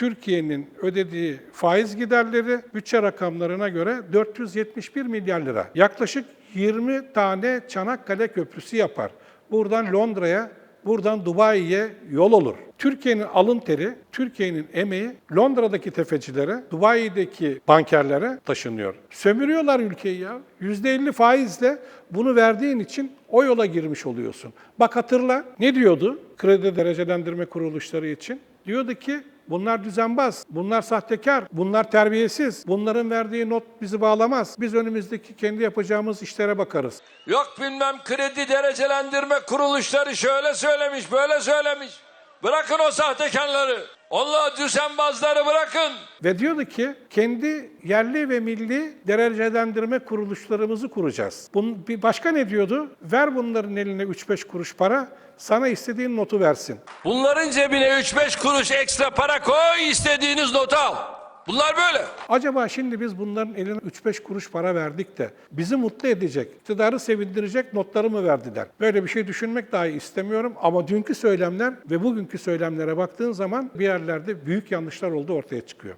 Türkiye'nin ödediği faiz giderleri bütçe rakamlarına göre 471 milyar lira. Yaklaşık 20 tane Çanakkale Köprüsü yapar. Buradan Londra'ya, buradan Dubai'ye yol olur. Türkiye'nin alın teri, Türkiye'nin emeği Londra'daki tefecilere, Dubai'deki bankerlere taşınıyor. Sömürüyorlar ülkeyi ya. %50 faizle bunu verdiğin için o yola girmiş oluyorsun. Bak hatırla ne diyordu kredi derecelendirme kuruluşları için? Diyordu ki bunlar düzenbaz, bunlar sahtekar, bunlar terbiyesiz, bunların verdiği not bizi bağlamaz. Biz önümüzdeki kendi yapacağımız işlere bakarız. Yok bilmem kredi derecelendirme kuruluşları şöyle söylemiş, böyle söylemiş. Bırakın o sahtekarları. Allah düzenbazları bırakın. Ve diyordu ki kendi yerli ve milli derecelendirme kuruluşlarımızı kuracağız. Bunun, bir başka ne diyordu? Ver bunların eline 3-5 kuruş para, sana istediğin notu versin. Bunların cebine 3-5 kuruş ekstra para koy, istediğiniz notu al. Bunlar böyle. Acaba şimdi biz bunların eline 3-5 kuruş para verdik de bizi mutlu edecek, iktidarı sevindirecek notları mı verdiler? Böyle bir şey düşünmek dahi istemiyorum ama dünkü söylemler ve bugünkü söylemlere baktığın zaman bir yerlerde büyük yanlışlar olduğu ortaya çıkıyor.